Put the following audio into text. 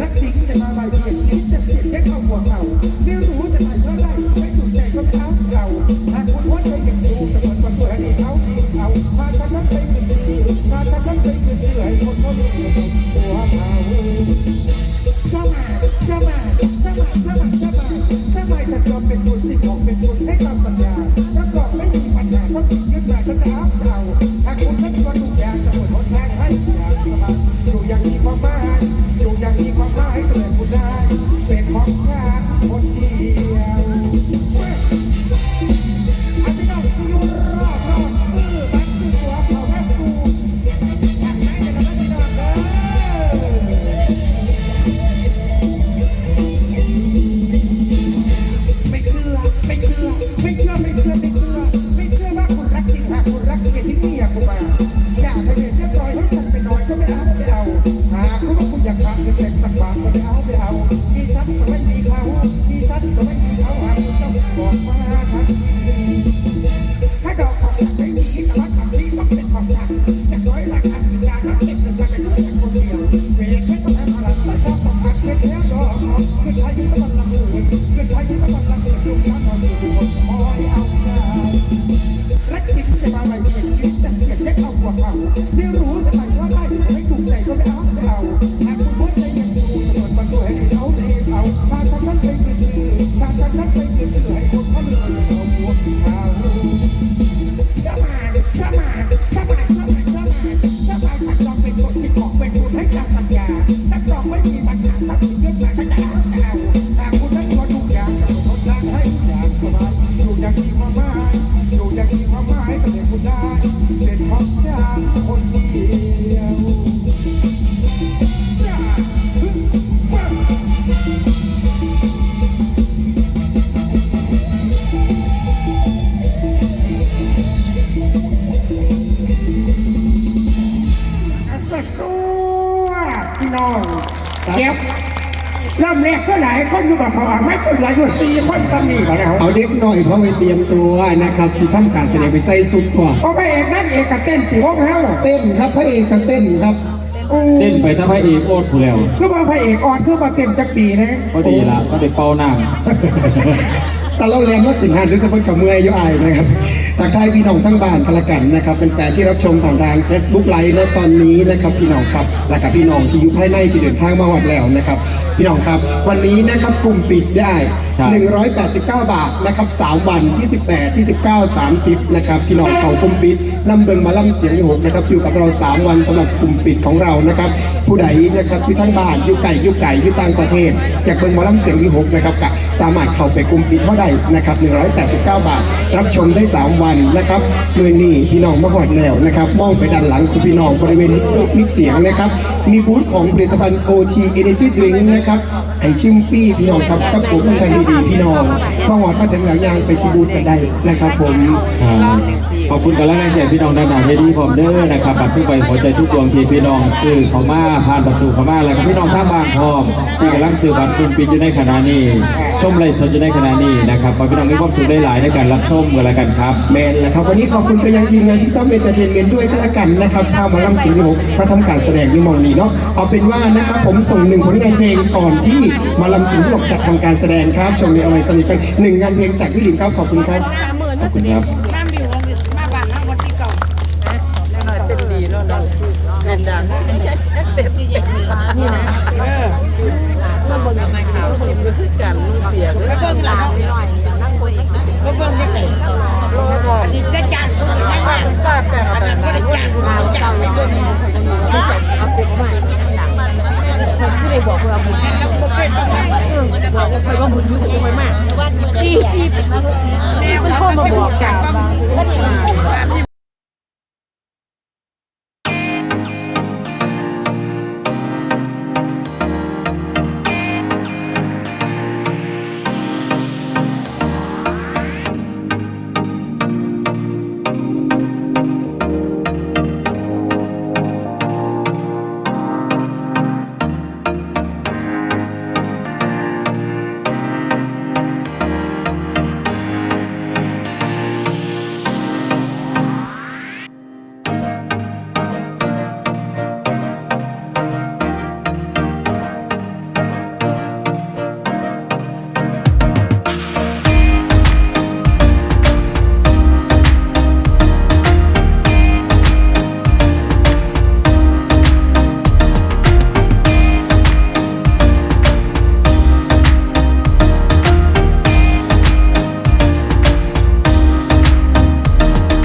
รักจริงแต่มาใบเบียดชีวิตจะเสียได้เข้าหัวเข่าไม่รู้จะไหนเมื่อไรไม่ถูกใจก็ไม่เอาเอาหากคุณว่าใจยังสูงแต่เหมือนว่าตัวนี้เขาดีเอาพาฉันนั้นไปเกินชื่อพาฉันนั้นไปเกินชื่อให้คนเขารู้ตัวเขา เก็บเริ่มแรกก็หลายคนอยู่กับเขาอะไม่คนเหลืออยู่สี่คนสามีมาแล้วเอาเด็กหน่อยเพราะไปเตรียมตัวนะครับที่ทำการแสดงไปใส่สุดก่อนเพราะพระเอกนั่นเอกกับเต้นตีวงเฮาเต้นครับพระเอกกับเต้นครับเต้นไปทั้งพระเอกโอดผู้แล้วคือว่าพระเอกอ่อนคือมาเต้นจักปีนะพอดีละเขาได้เป่าน้แต่เราเรียนว่าขืนหันหรือสะพนกับเมื่อยอยุอายนะครับ ทักทายพี่น้องทั้งบ้านกันละกันนะครับเป็นแฟนที่รับชมผ่านทาง Facebook ไลฟ์ในตอนนี้นะครับพี่น้องครับและกับพี่น้องที่อยู่ภายในที่เดินทางมาหอดแล้วนะครับ พี่น้องครับ วันนี้นะครับกลุ่มปิดได้ 189 บาทนะครับ3วันที่18ที่19 30นะครับพี่น้องเขากลุ่มปิดนำเบิงมาล่ำเสียงที่หกนะครับอยู่กับเรา 3 วันสำหรับกลุ่มปิดของเรานะครับ ผู้ใดนะครับที่ทั้งบ้านอยู่ไก่อยู่ไก่อยู่ต่างประเทศอยากเบิงมาล่ำเสียงที่หกนะครับก็สามารถเข้าไปกลุ่มปิดเท่าใดนะครับ189 บาท รับชมได้ 3 วันนะครับเมื่อนี้พี่น้องมาหอดแล้วนะครับมองไปด้านหลังคุณพี่น้องบริเวณมิกเสียงนะครับ มีบูธของผลิตภัณฑ์ OT Energy Drink นะครับให้ชิมฟรีพี่น้องครับกับโปรโมชั่นดีๆพี่น้องมาหอดมาถึงหลังยางไปที่บูธกันได้นะครับผมขอบคุณกันแล้วแรงใจพี่น้องด้านหน้าเวทีพร้อมเด้อนะครับบัตรทุกใบหัวใจทุกดวงที่พี่น้องซื้อเขามาผ่านประตูเขามาแล้วก็พี่น้องท่าบานพร้อมที่กำลังซื้อบัตรกลุ่มปิดอยู่ในขณะนี้ ชมไลฟ์สดอยู่ในขณะนี้นะครับขอพี่น้องมีความสุขได้หลายในการรับชมกันแล้วกันครับแมนแหละครับวันนี้ขอบคุณไปยังทีมงานพี่ต้อมเอนเตอร์เทนเมนต์ด้วยก็แล้วกันนะครับพาหมาลำสีหกมาทำการแสดงอยี่หมองนี้เนาะเอาเป็นว่านะครับผมส่งหนึ่งผลงานเพลงก่อนที่หมาลำสีหกจะทำการแสดงครับชมในเอาไว้สนิทกันหนึ่งงานเพลงจากพี่หลิมครับขอบคุณครับขอบคุณครับน้ำบิวของดิสมาบานห้าวันที่เก่าเต็มดีแล้วนะเต็มดังเต็มดีันที่ได้บอกว่าบุญแล้วก็เคยฟังมาบอกว่าใครว่าบุญยู่กับคนมากที่ที่แม่มันเขาเข้ามาบอกกกักันนว่า